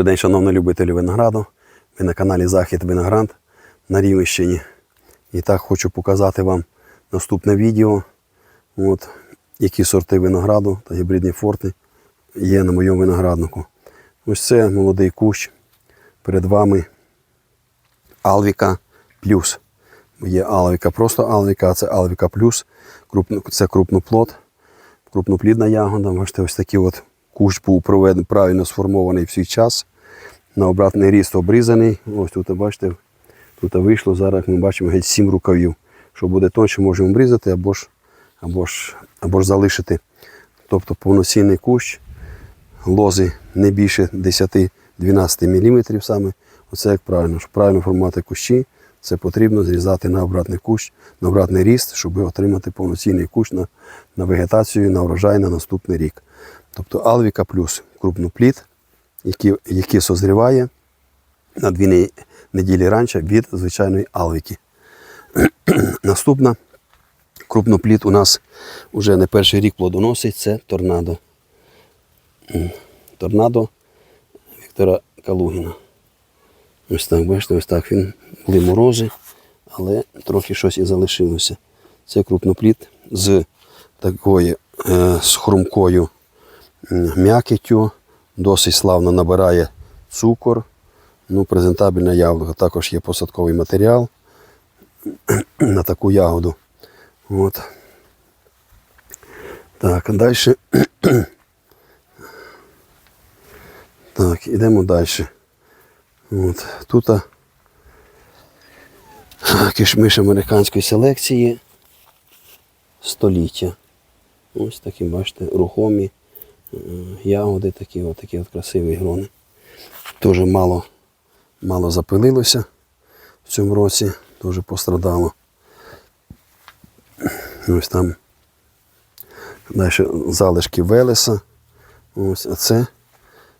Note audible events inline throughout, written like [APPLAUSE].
Добрий день, шановні любителі винограду. Ви на каналі Захід Виноград на Рівненщині. І так хочу показати вам наступне відео. От, які сорти винограду та гібридні форти є на моєму винограднику. Ось це молодий кущ. Перед вами Алвіка плюс. Є Алвіка, просто Алвіка, а це Алвіка плюс. Це крупноплод, крупноплідна ягода. Бачите, ось такий от кущ був правильно сформований в свій час. На обратний ріст обрізаний. Ось тут, бачите, тут вийшло. Зараз ми бачимо геть 7 рукавів. Що буде тонше, можемо обрізати або ж, або ж, або ж залишити. Тобто повноцінний кущ, лози не більше 10-12 мм саме. Оце як правильно. Щоб правильно формувати кущі, це потрібно зрізати на обратний кущ, на обратний ріст, щоб отримати повноцінний кущ на, на вегетацію, на урожай на наступний рік. Тобто Алвіка плюс крупноплід, який, який созріває на дві неділі раніше від звичайної алвіки. [CLEARS THROAT] Наступна крупноплід у нас вже не перший рік плодоносить, це торнадо. Торнадо Віктора Калугіна. Ось так, бачите, ось так він були морози, але трохи щось і залишилося. Це крупноплід з такою е, з хрумкою м, м'якіттю, досить славно набирає цукор. Ну, презентабельна яблука. Також є посадковий матеріал [CLEARS THROAT] на таку ягоду. От. Так, далі. [CLEARS THROAT] Так, ідемо далі. От. Тут [CLEARS THROAT] кишмиш американської селекції століття. Ось такі, бачите, рухомі ягоди, такі, от, такі от красиві грони. Теж мало, мало запилилося в цьому році, дуже пострадало. Ось там далі залишки Велеса. Ось, а це,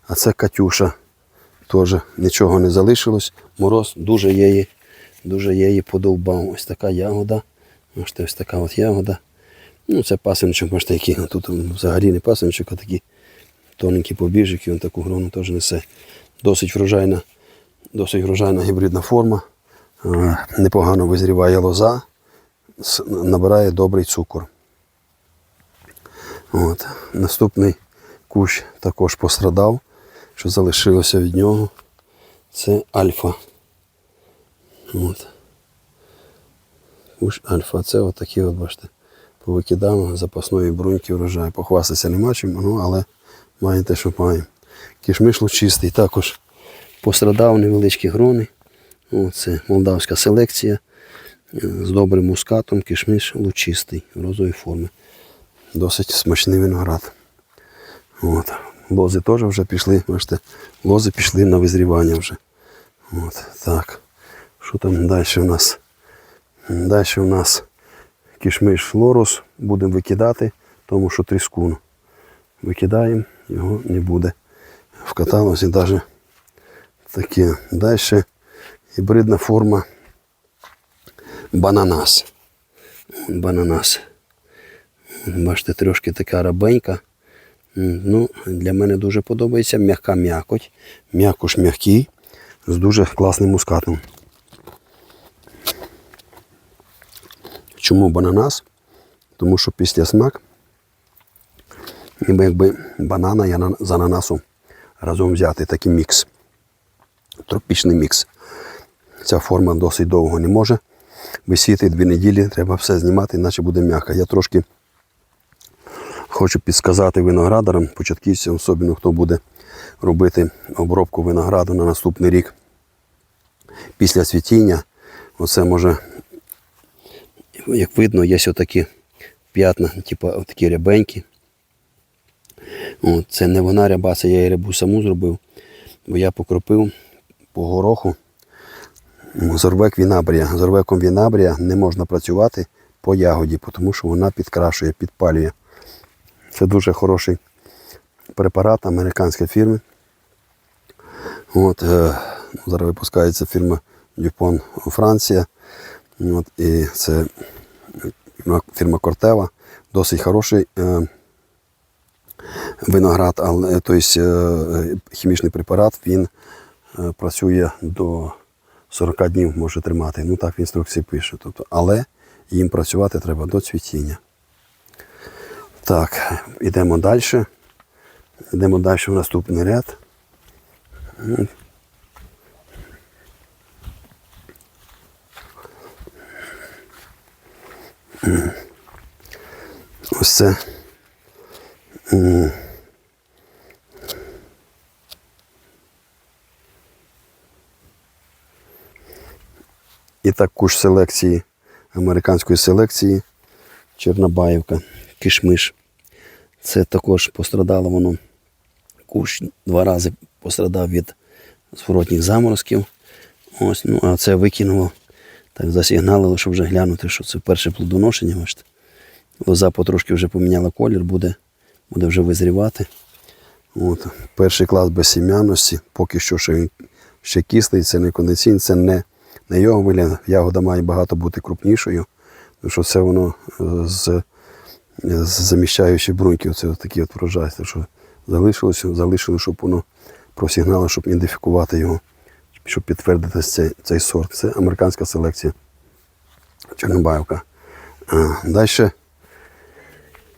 а це Катюша. Теж нічого не залишилось. Мороз дуже її, дуже її подовбав. Ось така ягода. Ось така от ягода. Ну, це пасинчик, бачите, який тут взагалі не пасинчик, а такі тоненькі побіжики, він таку грону теж несе. Досить врожайна, досить врожайна гібридна форма. Е, Непогано визріває лоза, набирає добрий цукор. От. Наступний кущ також пострадав, що залишилося від нього. Це альфа. От. Кущ альфа. Це отакі, от, бачите, повикидав запасної бруньки врожай. Похвастатися нема чим, ну, але має те, що має. Кішмиш лучистий також пострадав невеличкі грони. О, це молдавська селекція е, з добрим мускатом, кишмиш лучистий розової форми. Досить смачний виноград. От. Лози теж вже пішли, бачите, лози пішли на визрівання вже. От, так. Що там далі у нас? Далі у нас кішмиш флорус. Будемо викидати, тому що тріскун. Викидаємо, його не буде. В каталозі навіть таке. Далі гібридна форма бананас. Бананас. Бачите, трошки така рабенька. Ну, для мене дуже подобається м'яка м'якоть. М'якош м'який з дуже класним мускатом. Чому бананас? Тому що після смак, ніби якби банана і з ананасом разом взяти такий мікс. Тропічний мікс. Ця форма досить довго не може висіти дві неділі, треба все знімати, іначе буде м'яка. Я трошки хочу підсказати виноградарам, початківцям, особливо хто буде робити обробку винограду на наступний рік. Після цвітіння, оце може, як видно, є отакі п'ятна, типу такі рябенькі. От, це не вона ряба, я її рябу саму зробив, бо я покропив по гороху зорвек вінабрія. Зорвеком вінабрія не можна працювати по ягоді, тому що вона підкрашує, підпалює. Це дуже хороший препарат американської фірми. От, е, зараз випускається фірма Дюпон Франція. От, і це фірма- фірма Кортева. Досить хороший е, виноград, але тобто, е, хімічний препарат він е, працює до 40 днів, може тримати. Ну так в інструкції пише. Тобто, але їм працювати треба до цвітіння. Так, йдемо далі. Йдемо далі в наступний ряд. Ну. М. Ось це. І так куш селекції, американської селекції Чорнобаївка, кишмиш. Це також пострадало воно. Кущ два рази пострадав від зворотніх заморозків. Ось, ну, а це викинуло, так засігналило, щоб вже глянути, що це перше плодоношення. Бачите. Лоза потрошки вже поміняла колір, буде, буде вже визрівати. От. Перший клас безсім'яності, поки що ще, він ще кислий, це не кондиційний, це не, не його вигляд. Ягода має багато бути крупнішою, тому що це воно е, з, з заміщаючи бруньки, це такі от врожай. Що залишилося, залишили, щоб воно просігнало, щоб ідентифікувати його, щоб підтвердити цей, цей сорт. Це американська селекція. Чорнобаївка. Далі.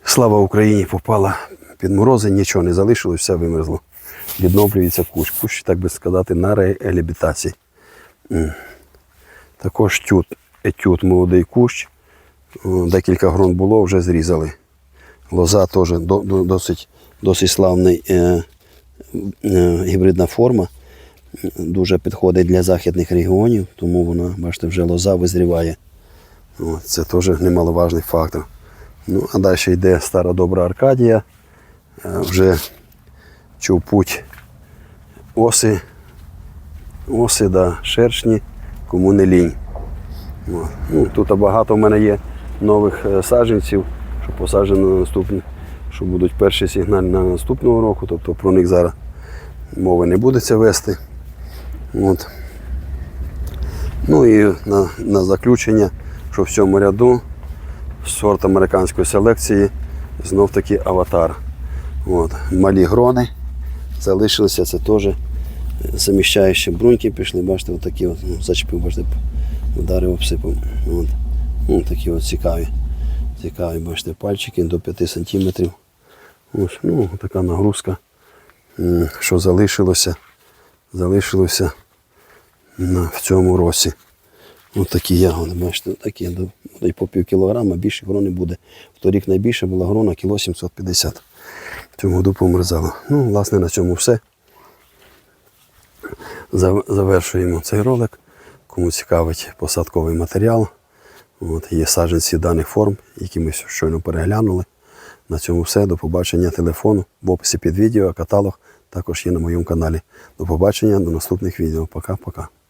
Слава Україні попала під морози, нічого не залишилось, все вимерзло. Відновлюється кущ. Кущ, так би сказати, на реабілітації. Також тют, етюд, молодий кущ. Декілька грон було, вже зрізали. Лоза теж до- до- досить, досить славний е, е, гібридна форма. Дуже підходить для західних регіонів, тому вона, бачите, вже лоза визріває. О, це теж немаловажний фактор. Ну, а далі йде стара добра Аркадія. Е, Вже чув путь оси, оси да шершні, кому не лінь. О, Ну, тут багато в мене є нових е, саджанців, що посаджено на наступні, що будуть перші сигналі на наступного року, тобто про них зараз мови не будеться вести. От. Ну і на, на заключення, що в цьому ряду сорт американської селекції знов таки аватар. От. Малі грони залишилися, це теж заміщаючі бруньки пішли, бачите, отакі от, ну, зачепив, бачите, ударив, обсипав. От. Ну, такі от цікаві. Цікаві, бачите, пальчики до 5 см. Ось, ну, така нагрузка, що залишилося, залишилося на, в цьому році. Ось такі ягоди, бачите, такі до- будуть по пів кілограма, більше грони буде. В торік найбільше була грона кіло 750. В цьому году померзало. Ну, власне, на цьому все. Завершуємо цей ролик. Кому цікавить посадковий матеріал. От, є саджанці даних форм, які ми щойно переглянули. На цьому все. До побачення телефону в описі під відео, каталог також є на моєму каналі. До побачення, до наступних відео. Пока-пока.